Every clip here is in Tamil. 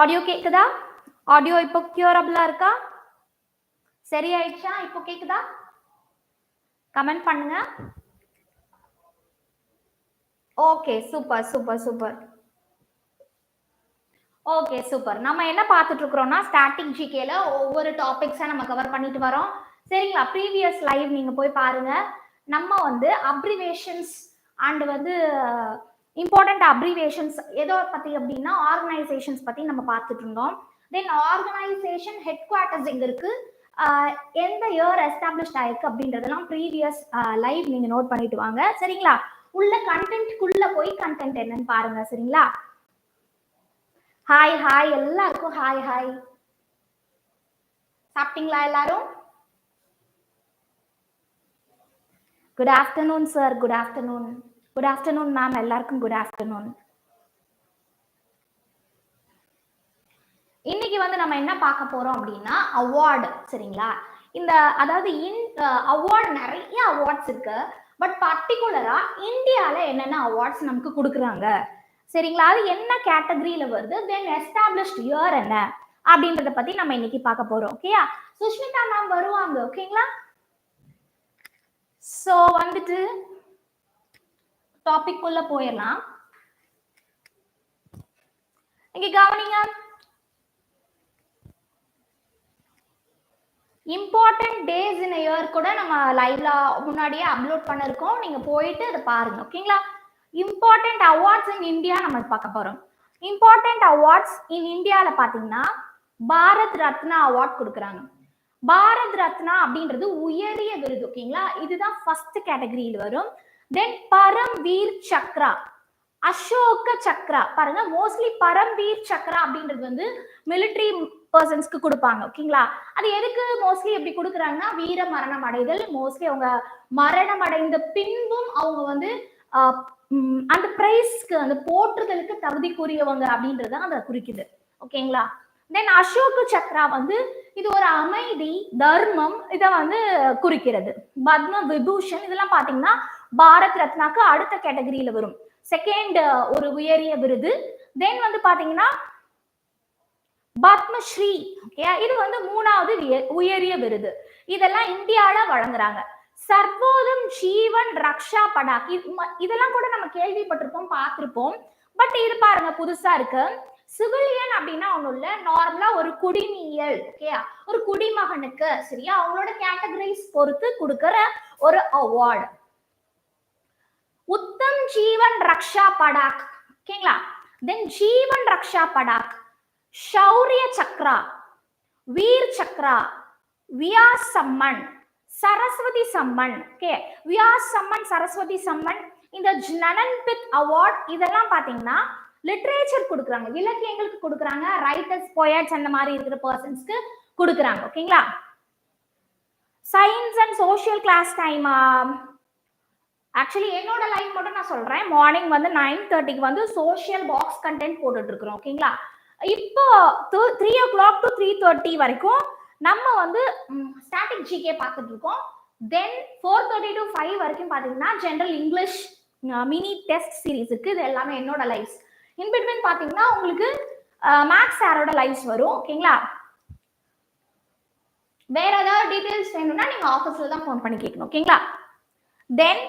ஆடியோ கேக்குதா? ஆடியோ இப்போ கியூரபிளா இருக்கா? சரியாயிடுச்சா? இப்போ கேக்குதா? கமெண்ட் பண்ணுங்க. Okay super super super okay super நம்ம என்ன பார்த்துட்டு இருக்கிறோம்னா ஸ்டாட்டிக் ஜிகேல ஒவ்வொரு டாபிக்ஸா நம்ம கவர் பண்ணிட்டு வரோம். சரிங்களா? ப்ரீவியஸ் லைவ் நீங்க போய் பாருங்க. நம்ம வந்து அப்ரிவேஷன்ஸ் அண்ட் வந்து இம்பார்ட்டன்ட் அப்ரிவேஷன்ஸ் எதோ பத்தி அப்படின்னா ஆர்கனைசேஷன்ஸ் பத்தி நம்ம பார்த்துட்டு இருந்தோம். தென் ஆர்கனைசேஷன் ஹெட் குவார்ட்டர்ஸ் எங்க இருக்கு? எந்த இயர் எஸ்டாப்ளிஷ்ட் ஆயிருக்கு அப்படின்றதெல்லாம் ப்ரீவியஸ் லைவ் நீங்க நோட் பண்ணிட்டு வாங்க. சரிங்களா? உள்ள கண்டென்ட்குள்ள போய் கண்டென்ட் என்னன்னு பாருங்க சரிங்களா? ஹாய் ஹாய் எல்லாருக்கும் ஹாய் ஹாய் சாப்பிட்டீங்களா எல்லாரும்? Good afternoon sir good afternoon good afternoon ma'am எல்லாருக்கும் குட் ஆஃப்டர்நூன் இன்னைக்கு வந்து நம்ம என்ன பார்க்க போறோம் அப்படின்னா அவார்டு சரிங்களா? இந்த அதாவது இன் அவார்டு நிறைய அவார்ட்ஸ் இருக்கு. பட் பர்டிகுலரா இந்தியால என்னென்ன அவார்ட்ஸ் நமக்கு கொடுக்குறாங்க? சரிங்களா? அது என்ன கேட்டகரியில வருது? தென் எஸ்டாப்ளிஷ்ட் இயர் என்ன? அப்படின்றத பத்தி நம்ம இன்னைக்கு பார்க்க போறோம் ஓகேயா சுஷ்மிதா மேம் வருவாங்க ஓகேங்களா சோ வந்துட்டு டாபிக் உள்ள போயிடலாம் இங்க கவனிங்க. இம்பார்ட்டன்ட் டேஸ் இன் இயர் கூட நம்ம லைவ்ல முன்னாடியே அப்லோட் பண்ணிருக்கோம். நீங்க போயிட்டு அதை பாருங்க. ஓகேங்களா இம்பார்ட்டன்ட் அவார்ட்ஸ் இன் இந்தியா நம்ம பார்க்க போறோம். இம்பார்ட்டன்ட் அவார்ட்ஸ் இன் இந்தியாவில் பார்த்தீங்கன்னா பாரத் ரத்னா அவார்ட் கொடுக்குறாங்க. பாரத் ரத்னா அப்படின்றது உயரிய விருது. ஓகேங்களா இதுதான் ஃபர்ஸ்ட் கேட்டகரியில் வரும். தென் பரம்வீர் சக்ரா அசோக சக்ரா பாருங்க மோஸ்ட்லி பரம்வீர் சக்ரா அப்படின்றது வந்து மிலிட்ரி பர்சன்ஸ்க்கு கொடுப்பாங்க ஓகேங்களா அது எதுக்கு மோஸ்ட்லி எப்படி கொடுக்குறாங்கன்னா வீர மரணம் அடைதல் மோஸ்ட்லி அவங்க மரணம் அடைந்த பின்பும் அவங்க வந்து ஆஹ், அந்த பிரைஸ்க்கு அந்த போற்றுதலுக்கு தகுதிக்குரியவங்க அப்படின்றத அதை குறிக்குது ஓகேங்களா தென் அசோக சக்ரா வந்து இது ஒரு அமைதி தர்மம் இதை வந்து குறிக்கிறது. பத்ம விபூஷன் இதெல்லாம் பாத்தீங்கன்னா பாரத் ரத்னாக்கு அடுத்த கேட்டகரியில வரும். செகண்ட் ஒரு உயரிய விருது. தென் வந்து பாத்தீங்கன்னா பத்மஸ்ரீ. ஓகே இது வந்து மூணாவது உயரிய விருது. இதெல்லாம் இந்தியால வழங்குறாங்க. சர்வோதம் ஜீவன் ரக்ஷா படாக் இதெல்லாம் கூட நம்ம கேள்விப்பட்டிருப்போம் பார்த்திருப்போம். பட் இது பாருங்க புதுசா இருக்கு. சிவிலியன் அப்படின்னா ஒண்ணும் இல்ல நார்மலா ஒரு குடிமியல் ஓகேயா ஒரு குடிமகனுக்கு சரியா? அவங்களோட கேட்டகரிஸ் பொறுத்து கொடுக்கற ஒரு அவார்டு உத்தம் ஜீவன் ரக்ஷா படாக் ஓகேங்களா தென் ஜீவன் ரக்ஷா படாக் ஷௌரிய சக்ரா வீர் சக்ரா வியாஸ் சம்மன் சரஸ்வதி சம்மன் ஓகே வியாஸ் சம்மன் சரஸ்வதி சம்மன் இந்த ஜனன்பித் அவார்ட் இதெல்லாம் பாத்தீங்கன்னா லிட்ரேச்சர் கொடுக்குறாங்க இலக்கியங்களுக்கு கொடுக்குறாங்க ரைட்டர்ஸ் போயட்ஸ் அந்த மாதிரி இருக்கிற பர்சன்ஸ்க்கு கொடுக்குறாங்க ஓகேங்களா science and social class time actually என்னோட லைஃப் மட்டும் நான் சொல்றேன். மார்னிங் வந்து நைன் தேர்ட்டிக்கு வந்து சோஷியல் பாக்ஸ் கண்டென்ட் போட்டுட்டு இருக்கிறோம் ஓகேங்களா? இப்போ three o'clock to three thirty வரைக்கும் நம்ம வந்து ஸ்டாட்டிக் ஜிகே பார்த்துட்டு இருக்கோம் then four thirty to five வரைக்கும் பார்த்தீங்கன்னா general English mini test series இருக்கு இது எல்லாமே என்னோட லைஃப் இன்பிட்வீன் பார்த்தீங்கன்னா உங்களுக்கு மேக்ஸ் சாரோட லைவ்ஸ் வரும் ஓகேங்களா? வேற ஏதாவது டீட்டெயில்ஸ் வேணும்னா நீங்க ஆஃபீஸ்ல தான் ஃபோன் பண்ணி கேட்கணும் ஓகேங்களா? தென்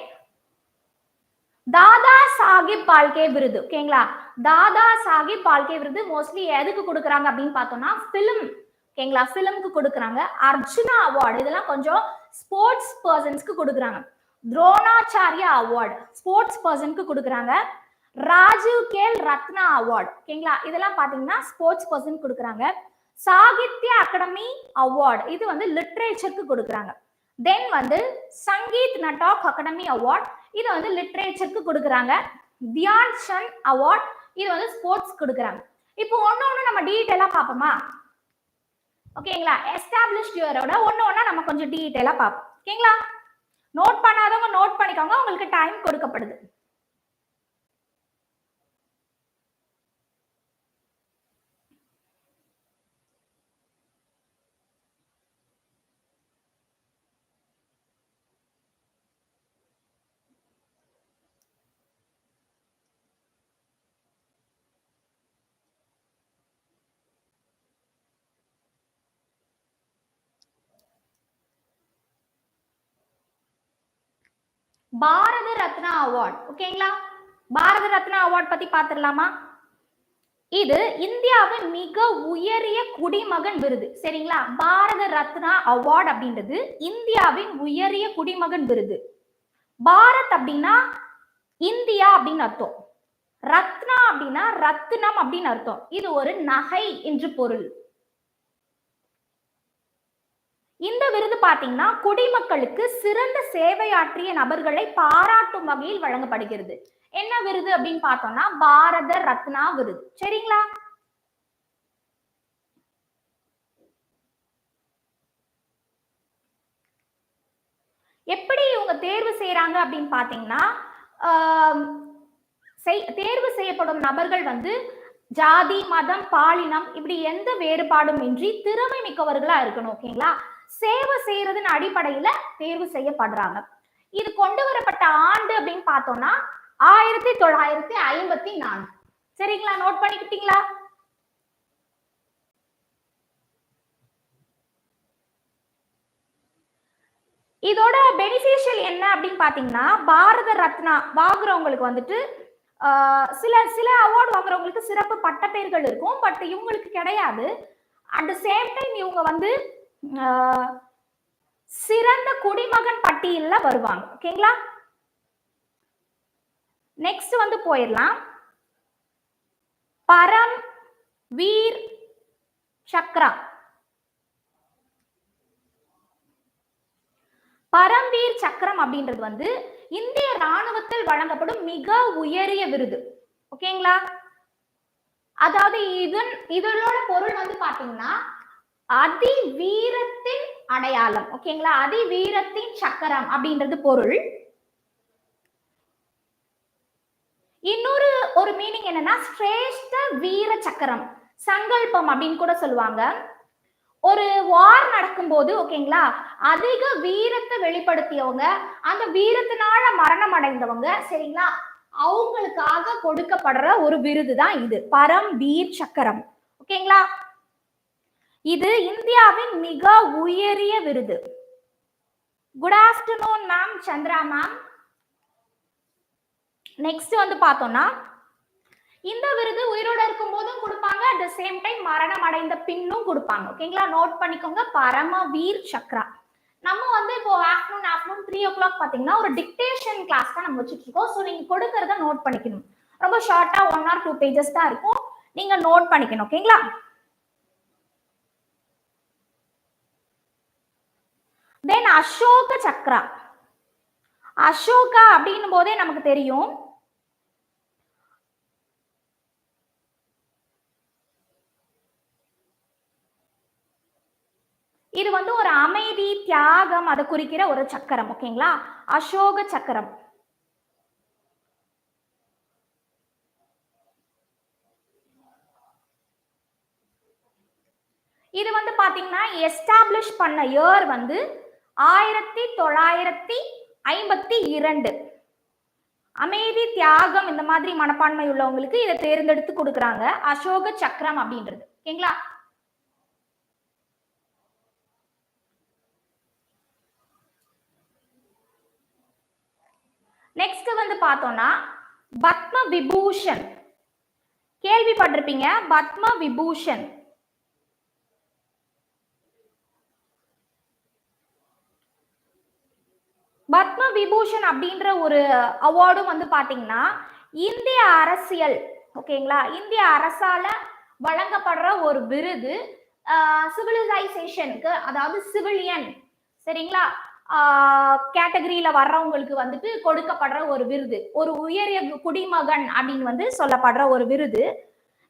தாதா சாஹிப் பால்கே விருது. ஓகேங்களா தாதா சாஹிப் பால்கே விருது மோஸ்ட்லி எதுக்கு கொடுக்குறாங்க அப்படின்னு பார்த்தோம்னா ஃபிலிம் ஓகேங்களா ஃபிலிம்க்கு கொடுக்குறாங்க. அர்ஜுனா அவார்டு இதெல்லாம் கொஞ்சம் ஸ்போர்ட்ஸ் பர்சன்ஸ்க்கு கொடுக்குறாங்க. துரோணாச்சாரியா அவார்டு ஸ்போர்ட்ஸ் பர்சனுக்கு கொடுக்குறாங்க. ராஜீவ் கேல் ரத்னா அவார்டு ஓகேங்களா இதெல்லாம் பார்த்தீங்கன்னா ஸ்போர்ட்ஸ் பர்சன் கொடுக்குறாங்க. சாகித்ய அகாடமி அவார்டு இது வந்து லிட்ரேச்சருக்கு கொடுக்குறாங்க. தென் வந்து சங்கீத் நட்டாக் அகாடமி அவார்ட் இது வந்து லிட்ரேச்சருக்கு கொடுக்குறாங்க. தியான் சந்த் அவார்ட் இது வந்து ஸ்போர்ட்ஸ் கொடுக்குறாங்க. இப்போ ஒன்று ஒன்று நம்ம டீட்டெயிலாக பார்ப்போமா? ஓகேங்களா எஸ்டாப்ளிஷ்ட் இயரோட ஒன்று ஒன்றா நம்ம கொஞ்சம் டீட்டெயிலாக பார்ப்போம். ஓகேங்களா நோட் பண்ணாதவங்க நோட் பண்ணிக்கோங்க. உங்களுக்கு டைம் கொடுக்கப்படுது. பாரத ரத்னா அவார்ட். ஓகேங்களா? பாரத ரத்னா அவார்ட் பத்தி பாத்துடலாமா இது இந்தியாவின் மிக உயரிய குடிமகன் விருது. சரிங்களா? பாரத ரத்னா அவார்ட் அப்படின்றது இந்தியாவின் உயரிய குடிமகன் விருது. பாரத் அப்படின்னா இந்தியா அப்படின்னு அர்த்தம். ரத்னா அப்படின்னா ரத்னம் அப்படின்னு அர்த்தம். இது ஒரு நகை என்று பொருள். இந்த விருது பார்த்தீங்கன்னா குடிமக்களுக்கு சிறந்த சேவையாற்றிய நபர்களை பாராட்டும் வகையில் வழங்கப்படுகிறது. என்ன விருது அப்படின்னு பார்த்தோம்னா பாரத ரத்னா விருது. சரிங்களா? எப்படி இவங்க தேர்வு செய்யறாங்க அப்படின்னு பாத்தீங்கன்னா தேர்வு செய்யப்படும் நபர்கள் வந்து ஜாதி மதம் பாலினம் இப்படி எந்த வேறுபாடும் இன்றி திறமை மிக்கவர்களா இருக்கணும் ஓகேங்களா? சேவை செய்யறதுன்னு அடிப்படையில தேர்வு செய்யப்படுறாங்க. இது கொண்டு வரப்பட்ட ஆண்டு அப்படின்னு பார்த்தோம்னா ஆயிரத்தி தொள்ளாயிரத்தி ஐம்பத்தி நான்கு. சரிங்களா? நோட் பண்ணிக்கிட்டீங்களா? இதோட பெனிஃபிஷியல் என்ன அப்படின்னு பாத்தீங்கன்னா பாரத ரத்னா வாங்குறவங்களுக்கு வந்துட்டு ஆஹ், சில சில அவார்டு வாங்குறவங்களுக்கு சிறப்பு பட்டப்பெயர்கள் இருக்கும். பட் இவங்களுக்கு கிடையாது. அட் சேம் டைம் இவங்க வந்து சிறந்த குடிமகன் பட்டியல்ல வருவாங்க. ஓகேங்களா நெக்ஸ்ட் வந்து போயிடலாம். பரம் வீர் சக்ரா. பரம்வீர் சக்கரம் அப்படின்றது வந்து இந்திய ராணுவத்தில் வழங்கப்படும் மிக உயரிய விருது. ஓகேங்களா அதாவது இதன் இதனோட பொருள் வந்து பாத்தீங்கன்னா அதி வீரத்தின் அடையாளம். ஓகேங்களா அதி வீரத்தின் சக்கரம் அப்படின்றது பொருள். இன்னொரு ஒரு மீனிங் என்னன்னா சிரேஷ்ட வீர சக்கரம். சங்கல்பம் அப்படின்னு கூட சொல்லுவாங்க. ஒரு வார் நடக்கும்போது ஓகேங்களா அதிக வீரத்தை வெளிப்படுத்தியவங்க அந்த வீரத்தினால மரணம் அடைந்தவங்க சரிங்களா? அவங்களுக்காக கொடுக்கப்படுற ஒரு விருது தான் இது. பரம் வீர் சக்கரம் ஓகேங்களா இது இந்தியாவின் மிக உயரிய விருது. Good afternoon ma'am Chandra ma'am next வந்து பார்த்தோம்னா இந்த விருது உயிரோட இருக்கும் போதும் கொடுப்பாங்க அட் த சேம் டைம் மரணம் அடைந்த பின்னும் கொடுப்பாங்க. ஓகேங்களா நோட் பண்ணிக்கோங்க பரமவீர் சக்ரா. நம்ம வந்து இப்போ afternoon afternoon three o'clock பார்த்தீங்கன்னா ஒரு டிக்டேஷன் கிளாஸ் தான் நம்ம வச்சுட்டு இருக்கோம் ஸோ நீங்க கொடுக்கறத நோட் பண்ணிக்கணும். ரொம்ப ஷார்ட்டா ஒன் ஆர் டூ பேஜஸ் தான் இருக்கும். நீங்க நோட் பண்ணிக்கணும். ஓகேங்களா தென் அசோக சக்ரா அசோகா அப்படின்னும் போதே நமக்கு தெரியும். இது வந்து ஒரு அமைதி தியாகம் அதை குறிக்கிற ஒரு சக்கரம் ஓகேங்களா அசோக சக்கரம். இது வந்து பாத்தீங்கன்னா எஸ்டாப்ளிஷ் பண்ண இயர் வந்து ஆயிரத்தி தொள்ளாயிரத்தி ஐம்பத்தி இரண்டு. அமைதி தியாகம் இந்த மாதிரி மனப்பான்மை உள்ளவங்களுக்கு இதை தேர்ந்தெடுத்து கொடுக்குறாங்க. அசோக சக்கரம் அப்படின்றது. ஓகேங்களா? நெக்ஸ்ட் வந்து பார்த்தோம்னா பத்ம விபூஷன். கேள்விப்பட்டிருப்பீங்க? பத்ம விபூஷன். பத்ம விபூஷன் அப்படின்ற ஒரு அவார்டும் வந்து பாத்தீங்கன்னா இந்திய அரசியல் ஓகேங்களா? இந்திய அரசால வழங்கப்படுற ஒரு விருது சிவிலைசேஷனுக்கு அதாவது சிவிலியன் சரிங்களா? கேட்டகரியில வர்றவங்களுக்கு வந்துட்டு கொடுக்கப்படுற ஒரு விருது. ஒரு உயரிய குடிமகன் அப்படின்னு வந்து சொல்லப்படுற ஒரு விருது.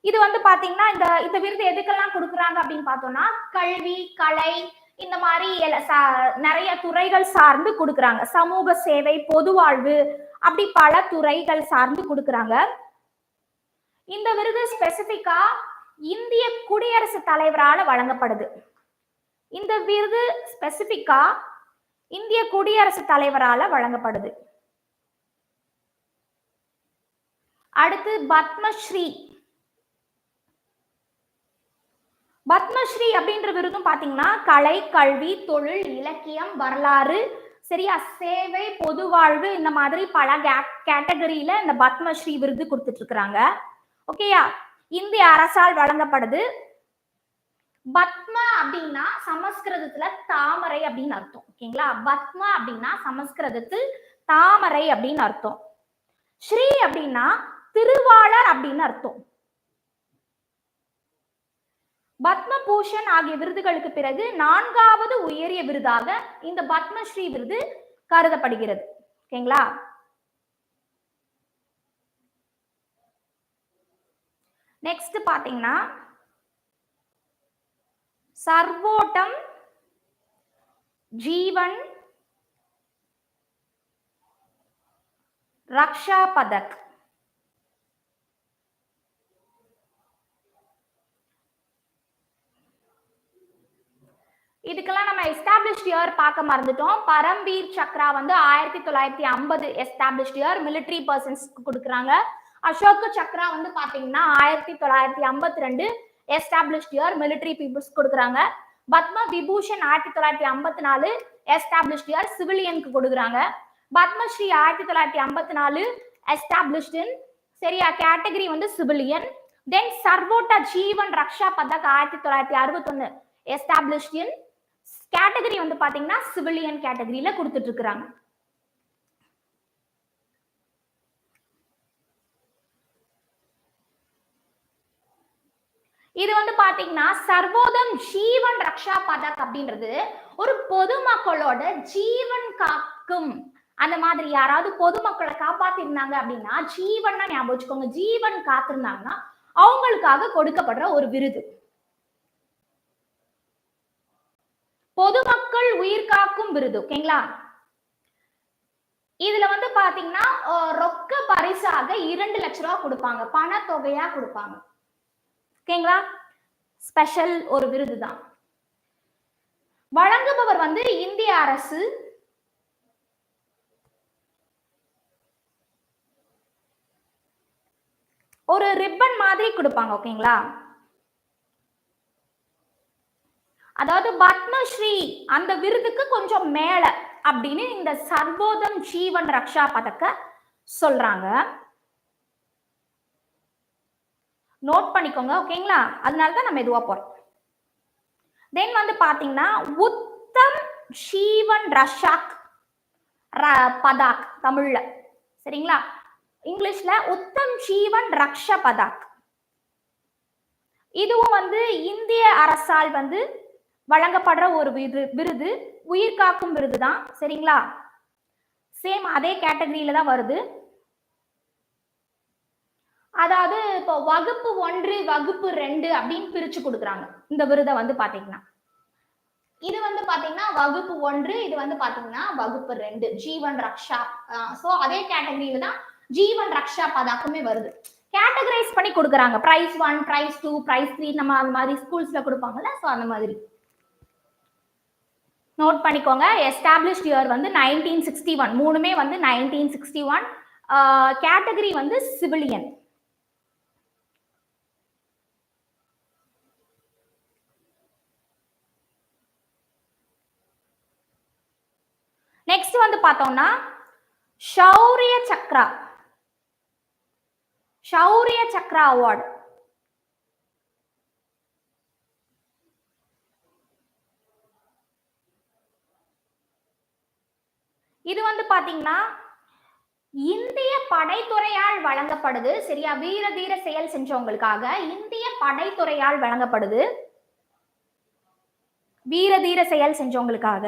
இது வந்து பாத்தீங்கன்னா இந்த இந்த விருது எதுக்கெல்லாம் கொடுக்குறாங்க அப்படின்னு பார்த்தோம்னா கல்வி கலை இந்த மாதிரி நிறைய துறைகள் சார்ந்து கொடுக்குறாங்க. சமூக சேவை பொது வாழ்வு அப்படி பல துறைகள் சார்ந்து கொடுக்குறாங்க. இந்த விருது ஸ்பெசிபிக்கா இந்திய குடியரசு தலைவரால வழங்கப்படுது. இந்த விருது ஸ்பெசிபிக்கா இந்திய குடியரசுத் தலைவரால வழங்கப்படுது. அடுத்து பத்மஸ்ரீ. பத்மஸ்ரீ அப்படின்ற விருதும் பாத்தீங்கன்னா கலை கல்வி தொழில் இலக்கியம் வரலாறு சரியா சேவை பொது வாழ்வு இந்த மாதிரி பல கேட்டகரியில இந்த பத்மஸ்ரீ விருது கொடுத்துட்டு இருக்கிறாங்க ஓகேயா இந்திய அரசால் வழங்கப்படுது. பத்ம அப்படின்னா சமஸ்கிருதத்துல தாமரை அப்படின்னு அர்த்தம். ஓகேங்களா பத்ம அப்படின்னா சமஸ்கிருதத்தில் தாமரை அப்படின்னு அர்த்தம். ஸ்ரீ அப்படின்னா திருவாளர் அப்படின்னு அர்த்தம். பத்மபூஷன் ஆகிய விருதுகளுக்கு பிறகு நான்காவது உயரிய விருதாக இந்த பத்மஸ்ரீ விருது கருதப்படுகிறது. ஓகேங்களா? நெக்ஸ்ட் பாத்தீங்கன்னா சர்வோட்டம் ஜீவன் ரக்ஷா பதக் இதுக்கெல்லாம் நம்ம எஸ்டாப்ளிஷ்ட் இயர் பார்க்க மறந்துட்டோம். பரம்வீர் சக்ரா வந்து ஆயிரத்தி தொள்ளாயிரத்தி ஐம்பது எஸ்டாப்ளிஷ்ட் இயர் மிலிட்ரி பர்சன்ஸ்க்கு கொடுக்குறாங்க. அசோக் சக்ரா வந்து பாத்தீங்கன்னா ஆயிரத்தி தொள்ளாயிரத்தி ஐம்பத்தி ரெண்டு எஸ்டாப்ளிஷ்ட் இயர் மிலிட்ரி பீப்புள்ஸ் கொடுக்குறாங்க. பத்ம விபூஷன் ஆயிரத்தி தொள்ளாயிரத்தி ஐம்பத்தி நாலு எஸ்டாப்ளிஷ்ட் இயர் சிவிலியனுக்கு கொடுக்குறாங்க. பத்மஸ்ரீ ஆயிரத்தி தொள்ளாயிரத்தி ஐம்பத்தி நாலு எஸ்டாப்ளிஷ்டு சரியா கேட்டகரி வந்து சிவிலியன். தென் சர்வோட்டா ஜீவன் ரக்ஷா பதக் ஆயிரத்தி தொள்ளாயிரத்தி அறுபத்தொன்னு எஸ்டாப்ளிஷ்டு கேட்டகரி வந்து பாத்தீங்கன்னா சிவிலியன் கேட்டகரியில கொடுத்துட்டு இருக்கிறாங்க இது வந்து பாத்தீங்கன்னா சர்வோதம் ஜீவன் ரக்ஷா பதக் அப்படின்றது ஒரு பொதுமக்களோட ஜீவன் காக்கும். அந்த மாதிரி யாராவது பொதுமக்களை காப்பாத்திருந்தாங்க அப்படின்னா ஜீவன்னா ஞாபகம் வச்சுக்கோங்க. ஜீவன் காத்திருந்தாங்கன்னா அவங்களுக்காக கொடுக்கப்படுற ஒரு விருது. பொதுமக்கள் உயிர் காக்கும் விருது ஓகேங்களா? இதுல வந்து பாத்தீங்கன்னா ரொக்க பரிசாக இரண்டு லட்ச ரூபா கொடுப்பாங்க. பணத்தொகையா கொடுப்பாங்க. ஓகேங்களா? ஸ்பெஷல் ஒரு விருது தான். வழங்குபவர் வந்து இந்திய அரசு. ஒரு ரிப்பன் மாதிரி கொடுப்பாங்க ஓகேங்களா? அதாவது பத்மஸ்ரீ அந்த விருதுக்கு கொஞ்சம் மேல அப்படின்னு இந்த சர்வோதம் ஜீவன் ரக்ஷா பதக்க சொல்றாங்க. நோட் பண்ணிக்கோங்க ஓகேங்களா? அதனால தான் நம்ம இதுவா போறோம். தென் வந்து பாத்தீங்கன்னா உத்தம் ஜீவன் ரஷாக் ர- பதாக் தமிழ்ல. சரிங்களா? இங்கிலீஷ்ல உத்தம் ஜீவன் ரக்ஷ பதாக். இதுவும் வந்து இந்திய அரசால் வந்து வழங்கப்படுற ஒரு விரு விருது உயிர் காக்கும் விருது தான் சரிங்களா? சேம் அதே கேட்டகரியில தான் வருது. அதாவது இப்போ வகுப்பு ஒன்று வகுப்பு ரெண்டு அப்படின்னு பிரிச்சு கொடுக்குறாங்க. இந்த விருதை வந்து பாத்தீங்கன்னா இது வந்து பாத்தீங்கன்னா வகுப்பு ஒன்று இது வந்து பாத்தீங்கன்னா வகுப்பு ரெண்டு ஜீவன் ரக்ஷா. சோ அதே கேட்டகரியில தான் ஜீவன் ரக்ஷா பதாக்குமே வருது. கேட்டகரைஸ் பண்ணி கொடுக்குறாங்க. Prize one prize two prize three நம்ம அந்த மாதிரி ஸ்கூல்ஸ்ல கொடுப்பாங்கல்ல ஸோ அந்த மாதிரி. நோட் பண்ணிக்கோங்க. எஸ்டாப்ளிஷ்ட் இயர் வந்து நைன்டீன் சிக்ஸ்டி ஒன் மூணுமே வந்து நைன்டீன் சிக்ஸ்டி ஒன் கேட்டகரி வந்து சிவிலியன் நெக்ஸ்ட் வந்து பார்த்தோம்னா ஷௌரிய சக்ரா. ஷௌரிய சக்ரா அவார்டு இது வந்து பாத்தீங்கன்னா இந்திய படைத்துறையால் வழங்கப்படுது. சரியா? வீர தீர செயல் செஞ்சவங்களுக்காக இந்திய படைத்துறையால் வழங்கப்படுது. வீர தீர செயல் செஞ்சவங்களுக்காக.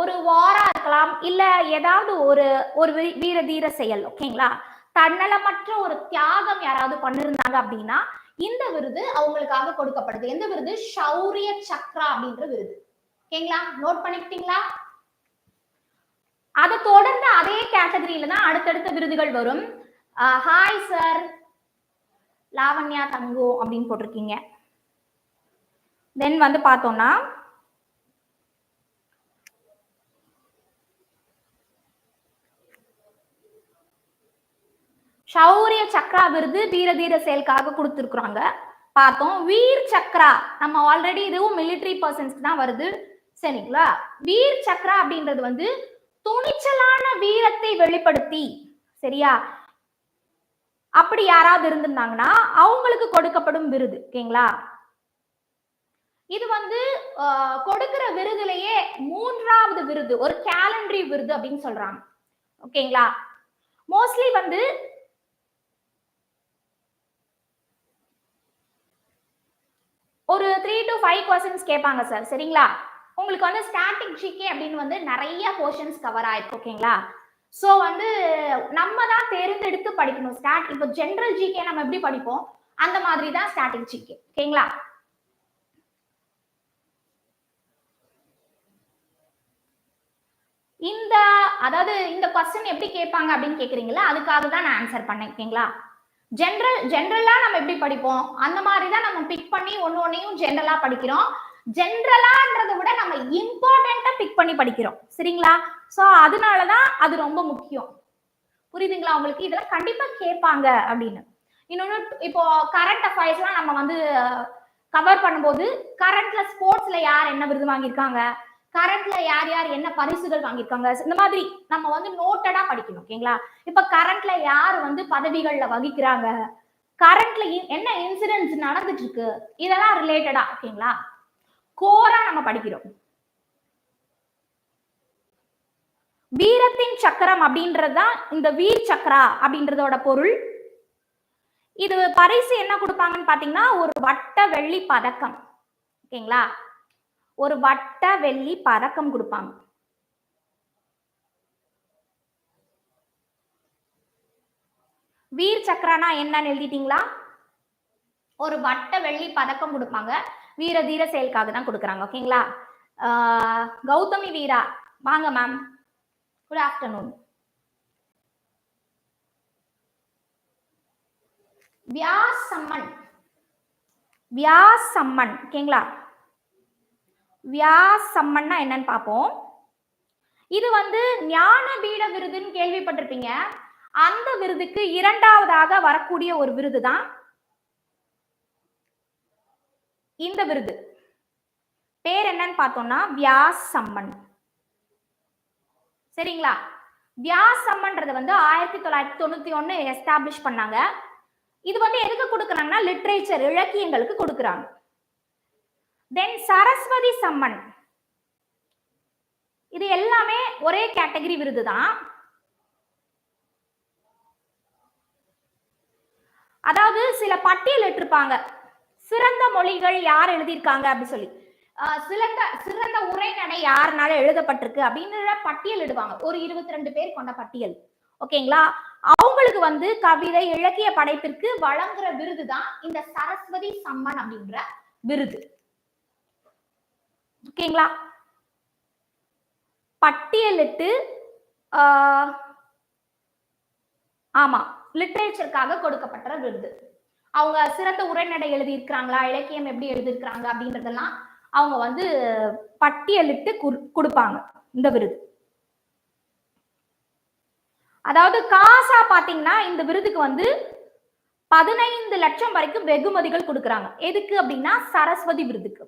ஒரு வாரா இருக்கலாம் இல்ல ஏதாவது ஒரு ஒரு வீர தீர செயல் ஓகேங்களா? தன்னலமற்ற ஒரு தியாகம் யாராவது பண்ணிருந்தாங்க அப்படின்னா இந்த விருது அவங்களுக்காக கொடுக்கப்படுது. எந்த விருது? சௌரிய சக்ரா அப்படின்ற விருது. ஓகேங்களா? நோட் பண்ணிக்கிட்டீங்களா? அதை தொடர்ந்து அதே கேட்டகரியில தான் அடுத்தடுத்த விருதுகள் வரும். ஹாய் சார் லாவண்யா தங்கு அப்படின்னு போட்டிருக்கீங்க. தென் வந்து பார்த்தோம்னா ஷௌரிய சக்ரா விருது வீர தீர செயலுக்காக கொடுத்துருக்குறாங்க. பார்த்தோம். வீர் சக்ரா. நம்ம ஆல்ரெடி இதுவும் மிலிட்ரி பர்சன்ஸ்க்கு தான் வருது. சரிங்களா? வீர் சக்ரா அப்படின்றது வந்து துணிச்சலான வீரத்தை வெளிப்படுத்தி சரியா? அப்படி யாராவது இருந்திருந்தாங்கன்னா அவங்களுக்கு கொடுக்கப்படும் விருது ஓகேங்களா? இது வந்து கொடுக்கிற விருதுலயே மூன்றாவது விருது ஒரு கேலண்டரி விருது அப்படின்னு சொல்றாங்க ஓகேங்களா? மோஸ்ட்லி வந்து ஒரு த்ரீ டு ஃபைவ் கொஸ்டின்ஸ் கேட்பாங்க சார் சரிங்களா? உங்களுக்கு வந்து ஸ்டாட்டிக் ஜிகே அப்படின்னு வந்து நிறைய போர்ஷன்ஸ் கவர் ஆயிருக்கு ஓகேங்களா ஸோ வந்து நம்ம தான் தேர்ந்தெடுத்து படிக்கணும் ஸ்டாட் இப்போ ஜென்ரல் ஜிகே நம்ம எப்படி படிப்போம்? அந்த மாதிரி தான் ஸ்டாட்டிக் ஜிகே ஓகேங்களா இந்த அதாவது இந்த கொஸ்டின் எப்படி கேட்பாங்க அப்படின்னு கேக்குறீங்களா? அதுக்காக தான் நான் ஆன்சர் பண்ணேன் ஓகேங்களா ஜென்ரல் ஜென்ரலா நம்ம எப்படி படிப்போம்? அந்த மாதிரி தான் நம்ம பிக் பண்ணி ஒன்னு ஒன்னையும் ஜென்ரலா படிக்கிறோம். ஜென்ரலான்றதை விட நம்ம இம்பார்ட்டண்டா பிக் பண்ணி படிக்கிறோம். சரிங்களா? சோ அதனாலதான் அது ரொம்ப முக்கியம். புரியுதுங்களா? உங்களுக்கு இதெல்லாம் கண்டிப்பா கேட்பாங்க அப்படின்னு. இன்னொன்னு இப்போ கரண்ட் அஃபேர்ஸ்லாம் நம்ம வந்து கவர் பண்ணும்போது கரண்ட்ல ஸ்போர்ட்ஸ்ல யார் என்ன விருது வாங்கியிருக்காங்க? கரண்ட்ல யார் யார் என்ன பரிசுகள் வாங்கியிருக்காங்க? இந்த மாதிரி நம்ம வந்து நோட்டடா படிக்கணும் ஓகேங்களா? இப்ப கரண்ட்ல யார் வந்து பதவிகள்ல வகிக்கிறாங்க? கரண்ட்ல என்ன இன்சிடென்ட்ஸ் நடந்துட்டு இருக்கு இதெல்லாம் ரிலேட்டடா ஓகேங்களா? கோரா நம்ம படிக்கிறோம். வீரத்தின் சக்கரம் அப்படின்றது தான் இந்த வீர் சக்கரா அப்படின்றதோட பொருள். இது பரிசு என்ன கொடுப்பாங்கன்னு பாத்தீங்கன்னா ஒரு வட்ட வெள்ளி பதக்கம். ஓகேங்களா? ஒரு வட்ட வெள்ளி பதக்கம் கொடுப்பாங்க. வீர் சக்கரானா என்னன்னு எழுதிட்டீங்களா? ஒரு வட்ட வெள்ளி பதக்கம் கொடுப்பாங்க. வீர தீர செயலுக்காக தான் கொடுக்குறாங்க ஓகேங்களா? கௌதமி வீரா வாங்க ma'am good afternoon Vyasamman. Vyasamman ஓகேங்களா? வியாசம்மன்னா என்னன்னு பார்ப்போம். இது வந்து ஞானபீட விருதுன்னு கேள்விப்பட்டிருப்பீங்க. அந்த விருதுக்கு இரண்டாவதாக வரக்கூடிய ஒரு விருது தான் இந்த விருது. பேர் என்னன்னு பார்த்தோம்னா வியாசம்மன். சரிங்களா? வியாஸ் சம்மன்றது வந்து ஆயிரத்தி தொள்ளாயிரத்தி தொண்ணூத்தி ஒன்று எஸ்டாப்ளிஷ் பண்ணாங்க. இது வந்து எதுக்கு கொடுக்குறாங்கன்னா லிட்ரேச்சர் இலக்கியங்களுக்கு கொடுக்குறாங்க. தென் சரஸ்வதி சம்மன். இது எல்லாமே ஒரே கேட்டகரி விருது தான். அதாவது சில பட்டியல் இட்டிருப்பாங்க. சிறந்த மொழிகள் யார் எழுதியிருக்காங்க அப்படின்னு சொல்லி. சிறந்த சிறந்த உரைநடை யாருனால எழுதப்பட்டிருக்கு அப்படின்ற பட்டியல் இடுவாங்க. ஒரு இருபத்தி ரெண்டு பேர் கொண்ட பட்டியல். ஓகேங்களா? அவங்களுக்கு வந்து கவிதை இலக்கிய படைப்பிற்கு வழங்குற விருது தான் இந்த சரஸ்வதி சம்மன் அப்படின்ற விருது. ஓகேங்களா? பட்டியலிட்டு ஆஹ், ஆமா லிட்ரேச்சருக்காக கொடுக்கப்பட்ட விருது. அவங்க சிறந்த உரைநடை எழுதியிருக்கிறாங்களா? இலக்கியம் எப்படி எழுதியிருக்கிறாங்க? அப்படின்றதெல்லாம் அவங்க வந்து பட்டியலிட்டு கொடுப்பாங்க இந்த விருது. அதாவது காசா பாத்தீங்கன்னா இந்த விருதுக்கு வந்து பதினைந்து லட்சம் வரைக்கும் வெகுமதிகள் கொடுக்குறாங்க. எதுக்கு அப்படின்னா சரஸ்வதி விருதுக்கு.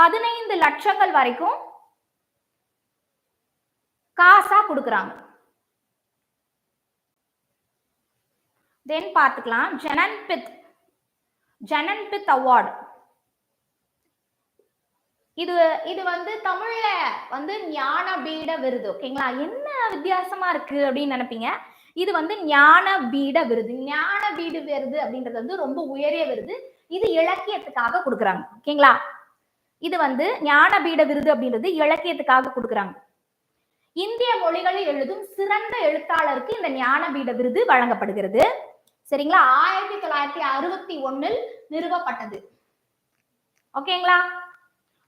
பதினைந்து லட்சங்கள் வரைக்கும் காசா கொடுக்குறாங்க. தென் பார்த்துக்கலாம். ஜனன்பித் ஜனன்பித் அவார்டு இது இது வந்து தமிழ்ல வந்து ஞான பீட விருது ஓகேங்களா என்ன வித்தியாசமா இருக்கு அப்படின்னு நினைப்பீங்க? இது வந்து ஞான பீட விருது. ஞான பீடு விருது அப்படின்றது வந்து ரொம்ப உயரிய விருது. இது இலக்கியத்துக்காக கொடுக்குறாங்க ஓகேங்களா இது வந்து ஞான பீட விருது அப்படின்றது இலக்கியத்துக்காக கொடுக்குறாங்க. இந்திய மொழிகளில் எழுதும் சிறந்த எழுத்தாளருக்கு இந்த ஞானபீட விருது வழங்கப்படுகிறது. சரிங்களா? ஆயிரத்தி தொள்ளாயிரத்தி அறுபத்தி ஒன்னில் நிறுவப்பட்டது. ஓகேங்களா?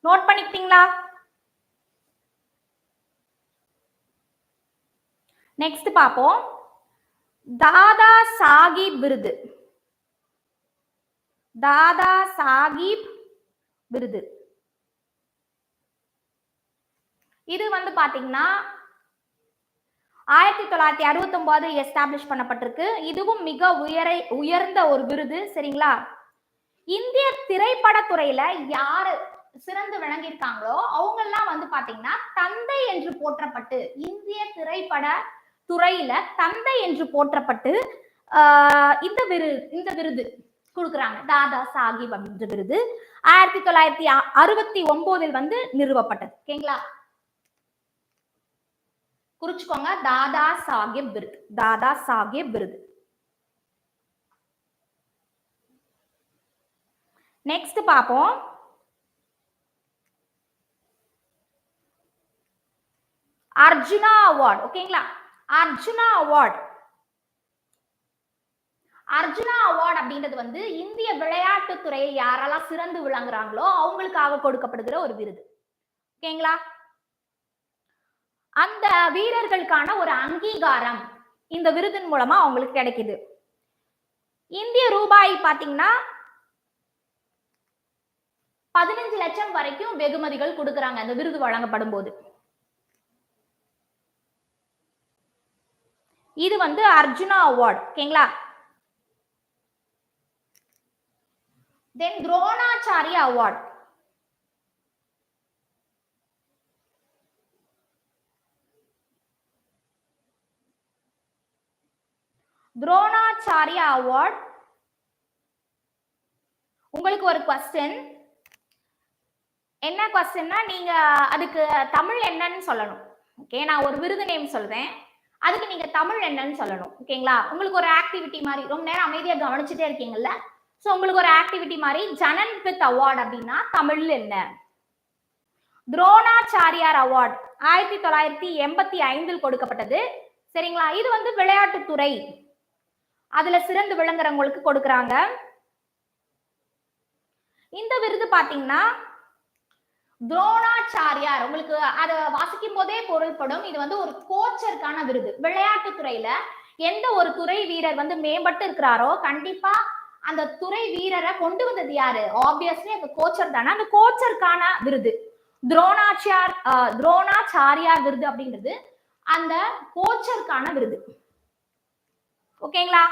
நோட் பண்ணிக்கிட்டீங்களா? நெக்ஸ்ட் பார்ப்போம். தாதா சாஹிப் விருது. தாதா சாஹிப் விருது. இது வந்து பாத்தீங்கன்னா ஆயிரத்தி தொள்ளாயிரத்தி அறுபத்தொன்பது எஸ்டாப்ளிஷ் பண்ணப்பட்டிருக்கு. இதுவும் மிக உயரை உயர்ந்த ஒரு விருது சரிங்களா? இந்திய திரைப்படத்துறையில யாரு சிறந்து விளங்கியிருக்காங்களோ அவங்க எல்லாம் வந்து பாத்தீங்கன்னா தந்தை என்று போற்றப்பட்டு இந்திய திரைப்பட துறையில தந்தை என்று போற்றப்பட்டு ஆஹ் இந்த விரு இந்த விருது கொடுக்குறாங்க. தாதா சாஹிப் அப்படின்ற விருது ஆயிரத்தி தொள்ளாயிரத்தி அ- அறுபத்தி ஒன்பதில் வந்து நிறுவப்பட்டது. ஓகேங்களா? குறிச்சுக்கோங்க. தாதா சாஹிப் விருது. தாதா சாஹிப் விருது. நெக்ஸ்ட் பார்ப்போம். அர்ஜுனா அவார்ட். ஓகேங்களா அர்ஜுனா அவார்ட். அர்ஜுனா அவார்ட் அப்படின்றது வந்து இந்திய விளையாட்டுத் துறையில் யாரெல்லாம் சிறந்து விளங்குறாங்களோ அவங்களுக்காக கொடுக்கப்படுகிற ஒரு விருது. ஓகேங்களா அந்த வீரர்களுக்கான ஒரு அங்கீகாரம் இந்த விருதின் மூலமா அவங்களுக்கு கிடைக்குது. இந்திய ரூபாய் பாத்தீங்கன்னா பதினஞ்சு லட்சம் வரைக்கும் வெகுமதிகள் கொடுக்கறாங்க அந்த விருது வழங்கப்படும் போது. இது வந்து அர்ஜுனா அவார்ட் ஓகேங்களா? Then Dronacharya award. Dronacharya award உங்களுக்கு ஒரு கொஸ்டின் என்ன கொஸ்டின்னா நீங்க அதுக்கு தமிழ் என்னன்னு சொல்லணும். ஓகே நான் ஒரு விருது நேம் சொல்றேன். அதுக்கு நீங்க தமிழ் என்னன்னு சொல்லணும். ஓகேங்களா உங்களுக்கு ஒரு ஆக்டிவிட்டி மாதிரி ரொம்ப நேரம் அமைதியா கவனிச்சுட்டே இருக்கீங்கல்ல? சோ உங்களுக்கு ஒரு ஆக்டிவிட்டி மாதிரி ஜனன் வித் அவார்ட் அப்படின்னா தமிழ் என்ன? துரோணாச்சாரியார் அவார்ட் ஆயிரத்தி தொள்ளாயிரத்தி எண்பத்தி ஐந்தில் கொடுக்கப்பட்டது. சரிங்களா? இது வந்து விளையாட்டுத்துறை. அதுல சிறந்து விளங்குறவங்களுக்கு கொடுக்குறாங்க. இந்த விருது பாத்தீங்கன்னா துரோணாச்சாரியார். உங்களுக்கு அதை வாசிக்கும் போதே பொருள்படும். இது வந்து ஒரு கோச்சருக்கான விருது. விளையாட்டு துறையில எந்த ஒரு துறை வீரர் வந்து மேம்பட்டு இருக்கிறாரோ கண்டிப்பா அந்த துறை வீரரை கொண்டு வந்தது யாரு? ஆப்வியஸ்லி அந்த கோச்சர் தானே. அந்த கோச்சருக்கான விருது. துரோணாச்சியார் துரோணாச்சாரியார் விருது அப்படின்றது அந்த கோச்சருக்கான விருது. ஓகேங்களா?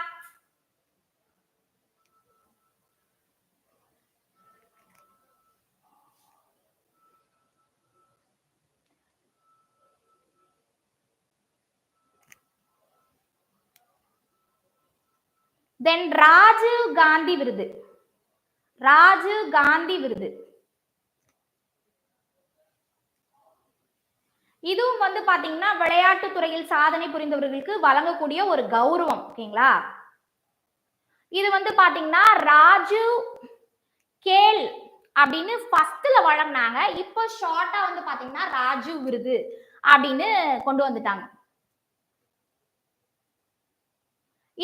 தென் ராஜீவ் காந்தி விருது. ராஜீவ் காந்தி விருது. இதுவும் வந்து பாத்தீங்கன்னா விளையாட்டு துறையில் சாதனை புரிந்தவர்களுக்கு வழங்கக்கூடிய ஒரு கௌரவம் ஓகேங்களா? இது வந்து பாத்தீங்கன்னா ராஜீவ் கேல் அப்படின்னு ஃபர்ஸ்ட்ல வழங்கினாங்க. இப்போ ஷார்ட்டா வந்து பாத்தீங்கன்னா ராஜீவ் விருது அப்படின்னு கொண்டு வந்துட்டாங்க.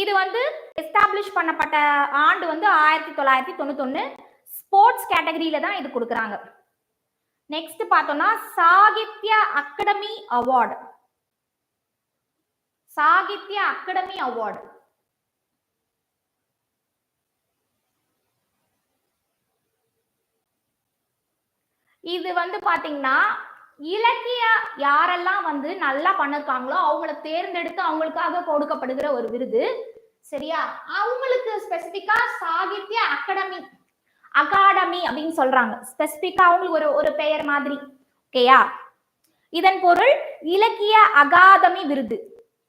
இது வந்து எஸ்டாப்ளிஷ் பண்ணப்பட்ட ஆண்டு வந்து ஆயிரத்தி தொள்ளாயிரத்தி தொண்ணூத்தொன்னு. ஸ்போர்ட்ஸ் கேட்டகரியில தான் இது கொடுக்குறாங்க. நெக்ஸ்ட் பார்த்தோம்னா சாகித்ய அகாடமி அவார்டு சாகித்ய அகாடமி அவார்டு இது வந்து பாத்தீங்கன்னா இலக்கிய யாரெல்லாம் வந்து நல்லா பண்ணிருக்காங்களோ அவங்கள தேர்ந்தெடுத்து அவங்களுக்காக கொடுக்கப்படுகிற ஒரு விருது. சரியா? அவங்களுக்கு ஸ்பெசிபிக்கா சாகித்ய அகாடமி அகாடமி அப்படின்னு சொல்றாங்க. ஸ்பெசிபிக்கா அவங்களுக்கு ஒரு ஒரு பெயர் மாதிரி. ஓகேயா இதன் பொருள் இலக்கிய அகாதமி விருது.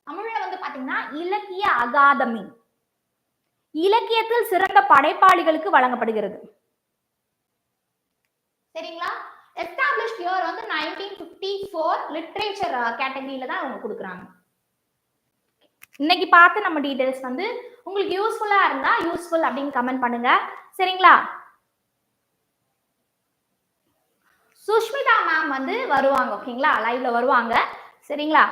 தமிழ்ல வந்து பாத்தீங்கன்னா இலக்கிய அகாதமி. இலக்கியத்தில் சிறந்த படைப்பாளிகளுக்கு வழங்கப்படுகிறது. சரிங்களா? எஸ்டாப்ளிஷ்ட் இயர் வந்து நைன்டீன் ஃபிஃப்டி ஃபோர் லிட்ரேச்சர் கேட்டகரியில தான் அவங்க கொடுக்குறாங்க. இன்னைக்கு பார்த்து நம்ம டீடைல்ஸ் வந்து உங்களுக்கு யூஸ்ஃபுல்லா இருந்தா யூஸ்ஃபுல் அப்படின்னு கமெண்ட் பண்ணுங்க. சரிங்களா சுஷ்மிதா மேம் வந்து வருவாங்க ஓகேங்களா? லைவ்ல வருவாங்க. சரிங்களா?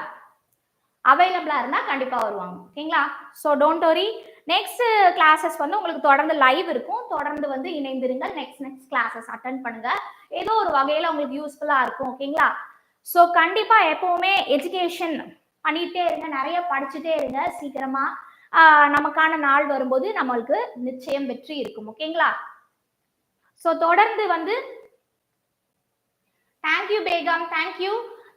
அவைலபிளா இருந்தா கண்டிப்பா வருவாங்க ஓகேங்களா? So don't worry next classes வந்து உங்களுக்கு தொடர்ந்து லைவ் இருக்கும். தொடர்ந்து வந்து இணைந்திருங்க நெக்ஸ்ட் நெக்ஸ்ட் கிளாஸஸ் அட்டன் பண்ணுங்க. ஏதோ ஒரு வகையில உங்களுக்கு யூஸ்ஃபுல்லா இருக்கும் ஓகேங்களா? ஸோ கண்டிப்பா எப்பவுமே எஜுகேஷன் பண்ணிட்டே இருங்க. நிறைய படிச்சுட்டே இருங்க சீக்கிரமா. நமக்கான நாள் வரும்போது நம்மளுக்கு நிச்சயம் வெற்றி இருக்கும் ஓகேங்களா? ஸோ தொடர்ந்து வந்து தேங்க்யூ பேகம் தேங்க்யூ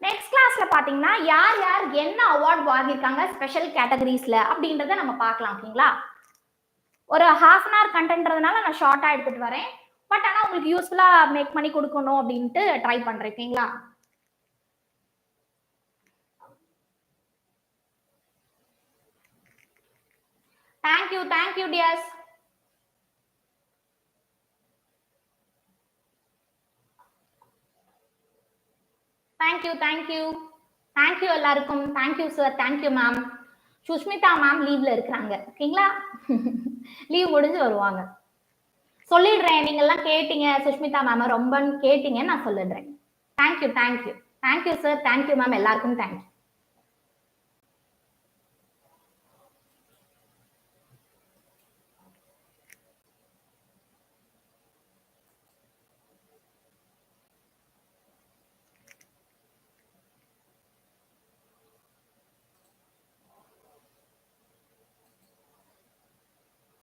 நெக்ஸ்ட் கிளாஸ்ல பாத்தீங்கன்னா யார் யார் என்ன அவார்ட் வாங்கியிருக்காங்க ஸ்பெஷல் கேட்டகரிஸ்ல அப்படின்றத நம்ம பார்க்கலாம் ஓகேங்களா? ஒரு ஹாஃப் அன் ஹவர் கண்டென்ட்றதுனால நான் ஷார்ட்டா எடுத்துட்டு வரேன். பட் ஆனா உங்களுக்கு யூஸ்ஃபுல்லா மேக் பண்ணி கொடுக்கணும் அப்படின்ட்டு ட்ரை பண்றேன் ஓகேங்களா? Thank you thank you dears thank you thank you thank you எல்லாருக்கும். Thank you sir thank you ma'am Sushmita ma'am லீவ்ல இருக்கிறாங்க. ஓகேங்களா? லீவ் முடிஞ்சு வருவாங்க. சொல்லிடுறேன். நீங்க எல்லாம் கேட்டீங்க சுஷ்மிதா மேம் ரொம்ப கேட்டீங்கன்னு நான் சொல்லிடுறேன். Thank you thank you thank you sir thank you ma'am எல்லாருக்கும் தேங்க்யூ